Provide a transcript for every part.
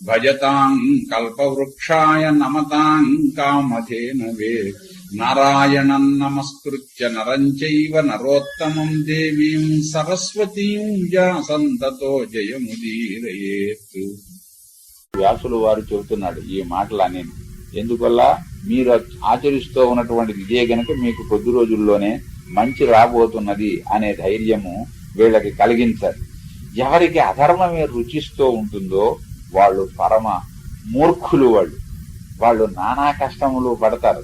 భజతాం కల్పవృక్షాయ నమతాం కామధేనవే నారాయణం నమస్కృత్య నరం చైవ నరోత్తమం దేవీం సరస్వతీం వ్యాసంతతో జయముదీరయేత్ వ్యాసులు వారు చెబుతున్నాడు ఈ మాటలు ఎందువల్ల మీరు ఆచరిస్తూ ఉన్నటువంటిది ఇదే గనుక మీకు కొద్ది రోజుల్లోనే మంచి రాబోతున్నది అనే ధైర్యము వీళ్ళకి కలిగించాలి. ఎవరికి అధర్మమే రుచిస్తూ ఉంటుందో వాళ్ళు పరమ మూర్ఖులు వాళ్ళు. వాళ్ళు నానా కష్టములు పడతారు.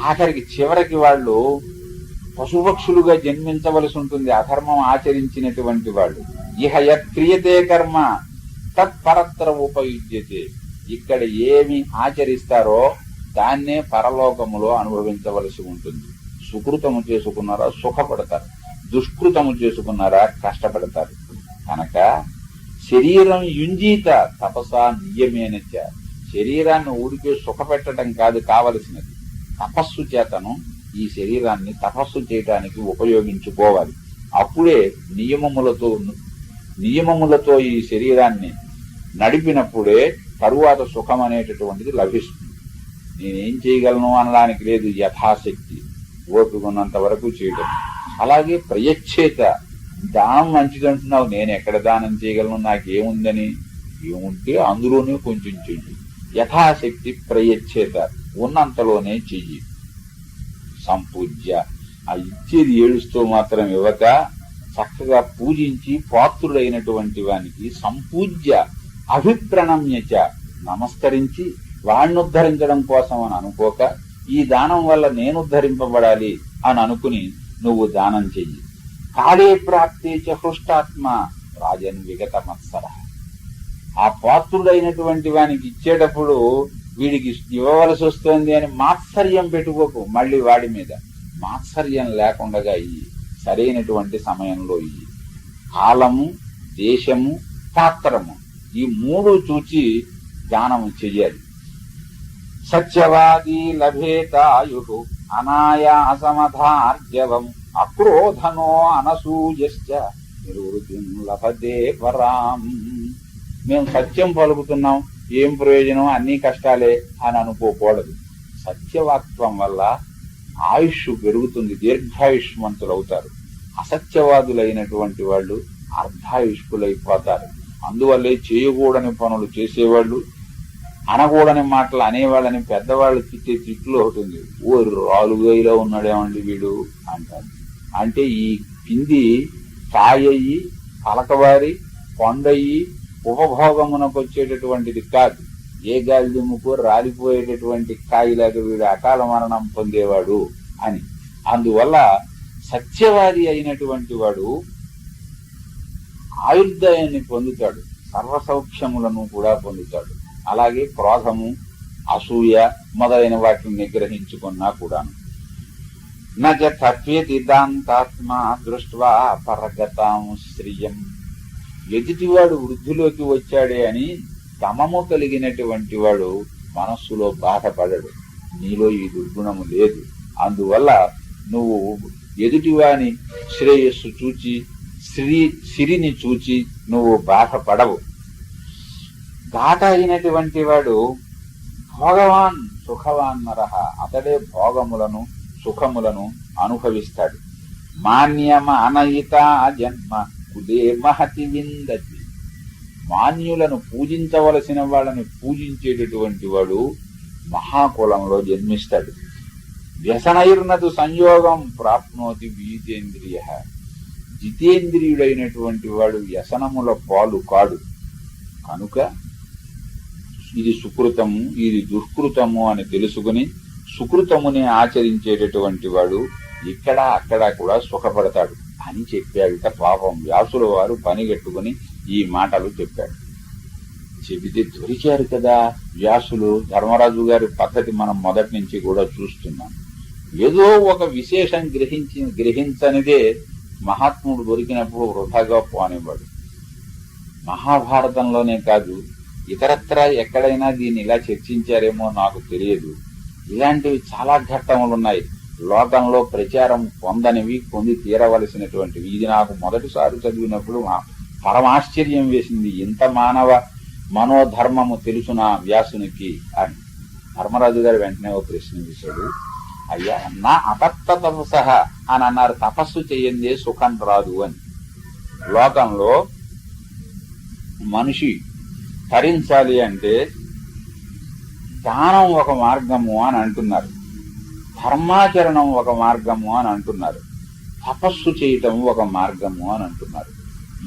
ఆఖరికి చివరికి వాళ్ళు పశుపక్షులుగా జన్మించవలసి ఉంటుంది. అధర్మం ఆచరించినటువంటి వాళ్ళు. ఇహ యత్క్రియతే కర్మ తత్పరత్ర ఉపయుజ్యతే. ఇక్కడ ఏమి ఆచరిస్తారో దాన్నే పరలోకములో అనుభవించవలసి ఉంటుంది. సుకృతము చేసుకున్నారా సుఖపడతారు. దుష్కృతము చేసుకున్నారా కష్టపడతారు. కనుక శరీరం యుంజీత తపసా నియమేనచ శరీరాన్ని ఊరికే సుఖపెట్టడం కాదు కావలసినది. తపస్సు చేతను ఈ శరీరాన్ని తపస్సు చేయటానికి ఉపయోగించుకోవాలి. అప్పుడే నియమములతో నియమములతో ఈ శరీరాన్ని నడిపినప్పుడే తరువాత సుఖం అనేటటువంటిది లభిస్తుంది. నేనేం చేయగలను అనడానికి లేదు యథాశక్తి. ఓపికన్నంత వరకు చేయడం అలాగే ప్రయచ్చేత దానం మంచిదంటున్నావు నేను ఎక్కడ దానం చేయగలను నాకేముందని? ఏముంటే అందులోనే కొంచెం చెయ్యి. యథాశక్తి ప్రయచ్చేత ఉన్నంతలోనే చెయ్యి. సంపూజ్య. ఆ ఇచ్చేది ఏడుస్తూ మాత్రం ఇవ్వక చక్కగా పూజించి పాత్రుడైనటువంటి వానికి సంపూజ్య అభిప్రణమ్యచ నమస్కరించి వాణ్ణి ఉద్ధరించడం కోసం అని అనుకోక ఈ దానం వల్ల నేను ఉద్ధరింపబడాలి అని అనుకుని నువ్వు దానం చెయ్యి. కాళే ప్రాప్తే చ హృష్టాత్మ రాజన్ విగత మత్సర ఆ పాత్రుడైనటువంటి వానికి ఇచ్చేటప్పుడు వీడికి ఇవ్వవలసి వస్తుంది అని మాత్సర్యం పెట్టుకోకు మళ్ళీ వాడి మీద. మాత్సర్యం లేకుండా ఇయ్యి సరైనటువంటి సమయంలో ఇయ్యి కాలము దేశము పాత్రము ఈ మూడు చూచి దానము చెయ్యాలి. సత్యవాది లభేతాయు అనాయాసమధార్జవం అక్రోధనో అనసూయశ్చ. నివృత్తి లభదే పరాం. మేము సత్యం పలుకుతున్నాం. ఏం ప్రయోజనం? అన్ని కష్టాలే అని అనుకోకూడదు. సత్యవాక్త్వం వల్ల ఆయుష్ పెరుగుతుంది. దీర్ఘాయుష్మంతులు అవుతారు అసత్యవాదులైనటువంటి వాళ్ళు అర్ధాయుష్కులైపోతారు. అందువల్లే చేయకూడని పనులు చేసేవాళ్ళు అనకూడని మాటలు అనేవాళ్ళని పెద్దవాళ్ళు తిట్టే తిట్లు ఒకటి ఉంది. ఓ రాలుగైలో ఉన్నాడేమండి వీడు? అంటారు. అంటే ఈ పిండి కాయయి పలకవారి కొండయ్యి ఉపభోగమునకు వచ్చేటటువంటిది కాదు. ఏ గాలి దుమ్ముకు రాలిపోయేటటువంటి కాయిలాగా వీడు అకాల మరణం పొందేవాడు అని. అందువల్ల సత్యవాది అయినటువంటి వాడు ఆయుర్దాయాన్ని పొందుతాడు సర్వసౌఖ్యములను కూడా పొందుతాడు. అలాగే క్రోధము అసూయ మొదలైన వాటిని నిగ్రహించుకున్నా కూడాను. నజ తత్వేతి దాంతాత్మ దృష్ట్వా పరగతాం శ్రియం. ఎదుటివాడు వృద్ధిలోకి వచ్చాడే అని తమము కలిగినటువంటి వాడు మనస్సులో బాధపడడు. నీలో ఈ దుర్గుణము లేదు. అందువల్ల నువ్వు ఎదుటివాని శ్రేయస్సు చూచి శ్రీ సిరిని చూచి నువ్వు బాధపడవు. ఘాట అయినటువంటి వాడు భోగవాన్ సుఖవాన్ నరహ అతడే భోగములను సుఖములను అనుభవిస్తాడు. మాన్యమ అనయిత జన్మ కుదే మహతి విందతి. మాన్యులను పూజించవలసిన వాళ్ళని పూజించేటటువంటి వాడు మహాకులంలో జన్మిస్తాడు. వ్యసనైర్నదు సంయోగం ప్రాప్నోతి వీతేంద్రియ జితేంద్రియుడైనటువంటి వాడు వ్యసనముల పాలు కాడు. కనుక ఇది సుకృతము ఇది దుష్కృతము అని తెలుసుకుని సుకృతముని ఆచరించేటటువంటి వాడు ఇక్కడ అక్కడ కూడా సుఖపడతాడు అని చెప్పాడు పాపం. వ్యాసుల వారు పనిగట్టుకుని ఈ మాటలు చెప్పాడు చెబితే దొరికారు కదా వ్యాసులు. ధర్మరాజు గారి పద్ధతి మనం మొదటి నుంచి కూడా చూస్తున్నాం. ఏదో ఒక విశేషం గ్రహించి గ్రహించనిదే మహాత్ముడు దొరికినప్పుడు వృధాగా పోనేవాడు మహాభారతంలోనే కాదు ఇతరత్ర ఎక్కడైనా దీన్ని ఇలా చర్చించారేమో నాకు తెలియదు. ఇలాంటివి చాలా ఘట్టములు ఉన్నాయి లోకంలో ప్రచారం పొందనివి పొంది తీరవలసినటువంటివి ఇది నాకు మొదటిసారి చదివినప్పుడు పరమాశ్చర్యం వేసింది ఇంత మానవ మనోధర్మము తెలుసున వ్యాసునికి? అని. ధర్మరాజు గారు వెంటనే ఓ ప్రశ్న వేశాడు అయ్యా నా అతత్త తపసహ అని అన్నారు. తపస్సు చేయందే సుఖం రాదు అని. లోకంలో మనిషి తరించాలి అంటే దానం ఒక మార్గము అని అంటున్నారు. ధర్మాచరణం ఒక మార్గము అని అంటున్నారు. తపస్సు చేయటం ఒక మార్గము అని అంటున్నారు.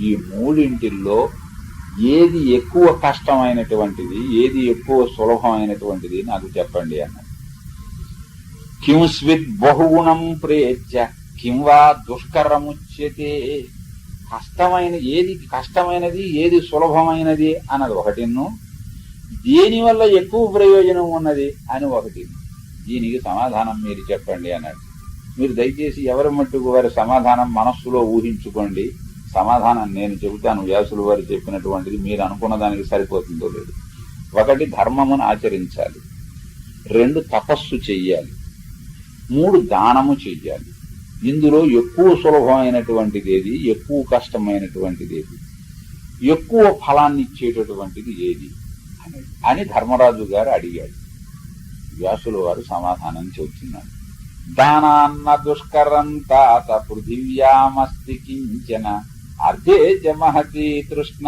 ఈ మూడింటిల్లో ఏది ఎక్కువ కష్టమైనటువంటిది ఏది ఎక్కువ సులభమైనటువంటిది నాకు చెప్పండి అన్నారు. కిం స్విత్ బహుగుణం ప్రేత్య కిం వా దుష్కరముచ్యతే. కష్టమైన ఏది కష్టమైనది ఏది సులభమైనది అన్నది ఒకటిను దేనివల్ల ఎక్కువ ప్రయోజనం ఉన్నది అని ఒకటి. దీనికి సమాధానం మీరు చెప్పండి అన్నాడు. మీరు దయచేసి ఎవరి మట్టుకు వారి సమాధానం మనస్సులో ఊహించుకోండి. సమాధానం నేను చెబుతాను వ్యాసులు వారు చెప్పినటువంటిది మీరు అనుకున్న దానికి సరిపోతుందో లేదు. ఒకటి ధర్మమును ఆచరించాలి. రెండు తపస్సు చెయ్యాలి. మూడు దానము చెయ్యాలి. ఇందులో ఎక్కువ సులభమైనటువంటిది ఏది? ఎక్కువ కష్టమైనటువంటిది ఏది? ఎక్కువ ఫలాన్ని ఇచ్చేటటువంటిది ఏది? అని ధర్మరాజు గారు అడిగాడు. వ్యాసులు వారు సమాధానం చెబుతున్నారు. దానాన్న దుష్కరం తాత పృథివ్యామస్తి కించన అర్ధే చ మహతి తృష్ణ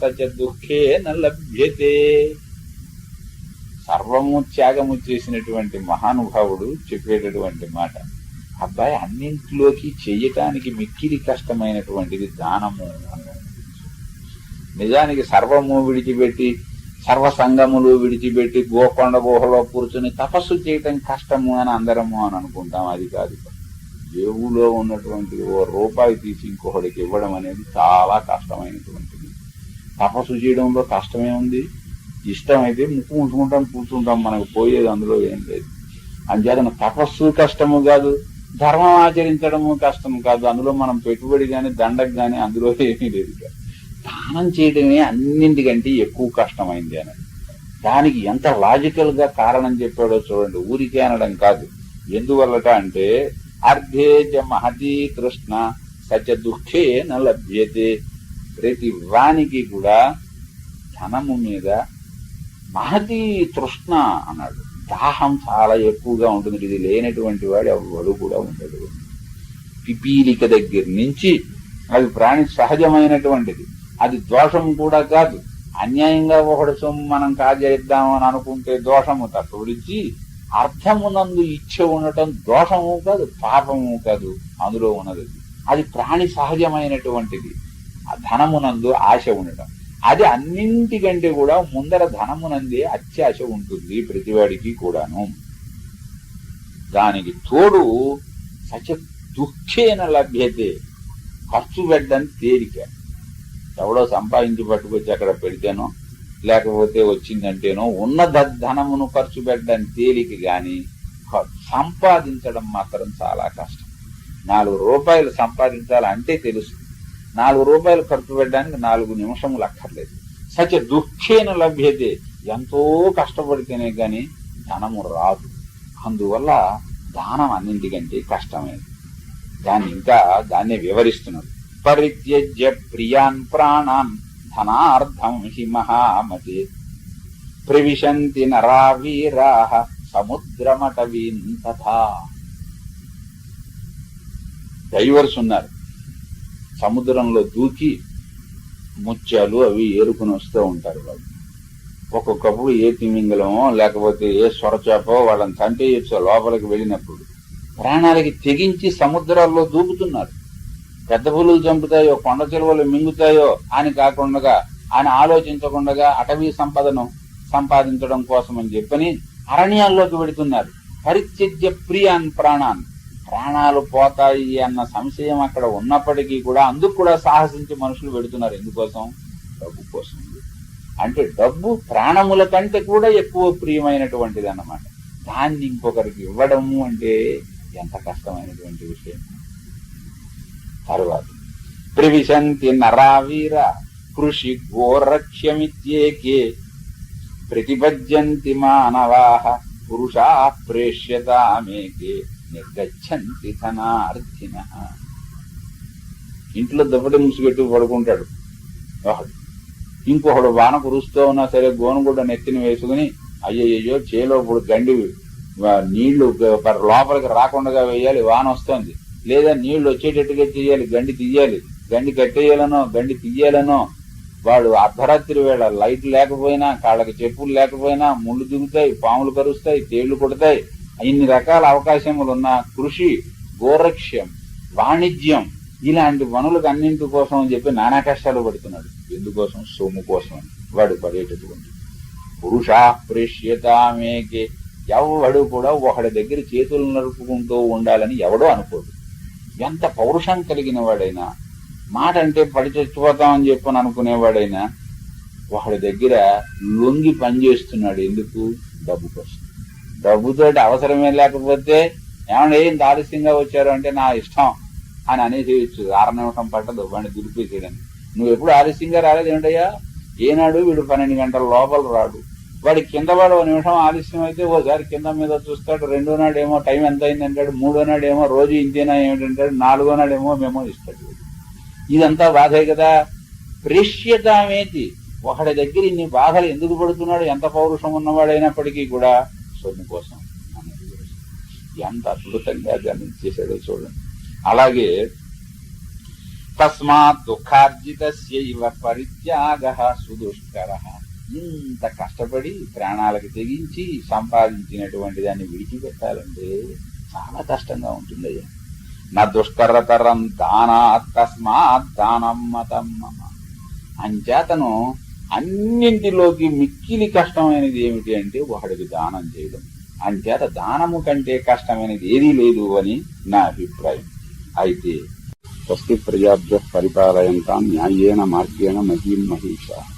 సచ దుఃఖేన లభ్యతే. సర్వము త్యాగము చేసినటువంటి మహానుభావుడు చెప్పేటటువంటి మాట అబ్బాయి అన్నింటిలోకి చెయ్యటానికి మిక్కిలి కష్టమైనటువంటిది దానము అన్నాడు. నిజానికి సర్వము విడిచిపెట్టి సర్వసంగములు విడిచిపెట్టి గోకొండ గుహలో కూర్చుని తపస్సు చేయటం కష్టము అని అందరము అని అనుకుంటాం. అది కాదు. జేబులో ఉన్నటువంటి ఓ రూపాయి తీసి ఇంకొకటికి ఇవ్వడం అనేది చాలా కష్టమైనటువంటిది. తపస్సు చేయడంలో కష్టమే ఉంది. ఇష్టమైతే ముక్కు ఉంచుకుంటాం కూర్చుంటాం. మనకు పోయేది అందులో ఏం లేదు. అంచేతన తపస్సు కష్టము కాదు ధర్మం ఆచరించడము కష్టం కాదు. అందులో మనం పెట్టుబడి కానీ దండకు కానీ అందులో ఏమీ లేదు. దానం చేయడమే అన్నింటికంటే ఎక్కువ కష్టమైంది అని. దానికి ఎంత లాజికల్గా కారణం చెప్పాడో చూడండి ఊరికే అనడం కాదు. ఎందువల్లట అంటే అర్ధే జ మహతీ కృష్ణ సత్య దుఃఖే న లభ్యతే. ప్రతి వానికి కూడా ధనము మీద మహతీ తృష్ణ అన్నాడు. దాహం చాలా ఎక్కువగా ఉంటుంది. ఇది లేనటువంటి వాడు ఎవడు కూడా ఉండడు. పిపీలిక దగ్గర నుంచి అది ప్రాణి సహజమైనటువంటిది. అది దోషం కూడా కాదు. అన్యాయంగా ఒకటి సొమ్ము మనం కాజేద్దామని అనుకుంటే దోషము తట్టుడిచి అర్థమునందు ఇచ్చ ఉండటం దోషము కాదు పాపము కాదు అందులో ఉన్నది. అది ప్రాణి సహజమైనటువంటిది. ఆ ధనమునందు ఆశ ఉండటం. అది అన్నింటికంటే కూడా ముందర ధనమునందే అత్యాశ ఉంటుంది ప్రతివాడికి కూడాను. దానికి తోడు సచ దుఃఖేన లభ్యతే. ఖర్చు పెట్టని తేలిక. ఎవడో సంపాదించి పట్టుకొచ్చి అక్కడ పెడితేనో లేకపోతే వచ్చిందంటేనో ఉన్న ధనమును ఖర్చు పెట్టడం తేలిక గాని సంపాదించడం మాత్రం చాలా కష్టం. నాలుగు రూపాయలు సంపాదించాలంటే తెలుసు. నాలుగు రూపాయలు ఖర్చు పెట్టడానికి నాలుగు నిమిషములు అక్కర్లేదు. సచ దుఃఖేన లభ్యతే. ఎంతో కష్టపడితేనే కానీ ధనము రాదు. అందువల్ల దానం అన్నింటికంటే కష్టమైనది దాన్ని ఇంకా దాన్నే వివరిస్తున్నారు పరిత్యజ్య ప్రియాన్ ప్రాణాన్ ధనార్థం హి మహామతే ప్రవిశంతి నరా వీరా సముద్రమటవీన్ తథా డైవర్స్ ఉన్నారు. సముద్రంలో దూకి ముత్యాలు అవి ఏరుకుని వస్తూ ఉంటారు వాళ్ళు. ఒక్కొక్కప్పుడు ఏ తిమింగలమో లేకపోతే ఏ స్వరచేపో వాళ్ళని చంపేయచ్చు లోపలికి వెళ్ళినప్పుడు ప్రాణాలకి తెగించి సముద్రాల్లో దూకుతున్నారు. పెద్ద పులులు చంపుతాయో కొండ చెరువులు మింగుతాయో అని కాకుండా ఆయన ఆలోచించకుండా అటవీ సంపదను సంపాదించడం కోసం అని చెప్పని అరణ్యాల్లోకి వెడుతున్నారు. పరిత్యజ్య ప్రియాన్ ప్రాణాన్. ప్రాణాలు పోతాయి అన్న సంశయం అక్కడ ఉన్నప్పటికీ కూడా అందుకు కూడా సాహసించి మనుషులు పెడుతున్నారు ఎందుకోసం? డబ్బు కోసం. అంటే డబ్బు ప్రాణముల కంటే కూడా ఎక్కువ ప్రియమైనటువంటిది అన్నమాట దాన్ని ఇంకొకరికి ఇవ్వడము అంటే ఎంత కష్టమైనటువంటి విషయం. తర్వాత త్రివిశంతి నరావీర కృషి గోరక్ష్యమిత్యేకే. ప్రతిపద్యంతి మానవాహ పురుషా ప్రేష్యతామేకే. నిర్గచ్చంతి ధనార్థిన ఇంట్లో దప్పటి ముసుగెట్టు పడుకుంటాడు. ఒకడు ఇంకొకడు వాన కురుస్తూ ఉన్నా సరే గోనుగుడ్డ నెత్తిని వేసుకుని అయ్యయ్యో చేలో ఇప్పుడు గండి నీళ్ళు లోపలికి రాకుండా వేయాలి వాన వస్తోంది. లేదా నీళ్ళు వచ్చేటట్టుగా చేయాలి గండి తీయాలి. గండి కట్టేయాలనో గండి తీయాలనో. వాడు అర్ధరాత్రి వేళ లైట్ లేకపోయినా కాళ్ళకి చెప్పులు లేకపోయినా ముళ్ళు దిగుతాయి పాములు కరుస్తాయి తేళ్ళు కొడతాయి. ఇన్ని రకాల అవకాశములు ఉన్న కృషి గోరక్ష్యం వాణిజ్యం ఇలాంటి వనులకు అన్నింటి కోసం అని చెప్పి నానా కష్టాలు పడుతున్నాడు. ఎందుకోసం? సొమ్ము కోసం. అని. వాడు పడేటటువంటి పురుషా ప్రేష్యతామేకే ఎవడు కూడా ఒకడి దగ్గర చేతులు నడుపుకుంటూ ఉండాలని ఎవడో అనుకోడు. ఎంత పౌరుషం కలిగిన వాడైనా మాట అంటే పడి చచ్చిపోతామని చెప్పని అనుకునేవాడైనా ఒకడి దగ్గర లొంగి పనిచేస్తున్నాడు. ఎందుకు? డబ్బు కోసం. డబ్బుతోటి అవసరమే లేకపోతే ఏమన్నా ఇంత ఆలస్యంగా వచ్చారు అంటే నా ఇష్టం అని అనేసేయచ్చు. అర నిమిషం పట్టదు. వాడిని దులిపేసేయడానికి. నువ్వు ఎప్పుడు ఆలస్యంగా రాలేదు ఏంటయ్యా? ఏనాడు వీడు పన్నెండు గంటల లోపల రాడు. వాడి కింద వాడు ఓ నిమిషం ఆలస్యం అయితే ఓసారి కింద మీద చూస్తాడు రెండో నాడు ఏమో టైం ఎంత అయింది అంటాడు మూడో నాడు ఏమో రోజు ఇంతేనా ఏమిటంటాడు నాలుగో నాడు ఏమో మేమో ఇస్తాడు. ఇదంతా బాధే కదా. ప్రేష్యతామేతి. ఒకడి దగ్గర ఇన్ని బాధలు ఎందుకు పడుతున్నాడు ఎంత పౌరుషం ఉన్నవాడైనప్పటికీ కూడా సొమ్ము కోసం తెలుసు. ఎంత అద్భుతంగా దాన్ని చేశాడో చూడండి. అలాగే తస్మాత్ దుఃఖార్జిత పరిత్యాగ సుదుష్కర. ఇంత కష్టపడి ప్రాణాలకు తెగించి సంపాదించినటువంటి దాన్ని విడిచిపెట్టాలంటే చాలా కష్టంగా ఉంటుందయ్యా. నా దుష్కరతరం దానా తస్మాత్ దానం మతం మమ. అంచేతను అన్నింటిలోకి మిక్కిలి కష్టమైనది ఏమిటి అంటే వాడికి దానం చేయడం. అంచేత దానము కంటే కష్టమైనది ఏదీ లేదు అని నా అభిప్రాయం. అయితే స్వస్తి ప్రజాభ్య పరిపాలయంతా న్యాయేన మార్గేణ మహీం మహిష.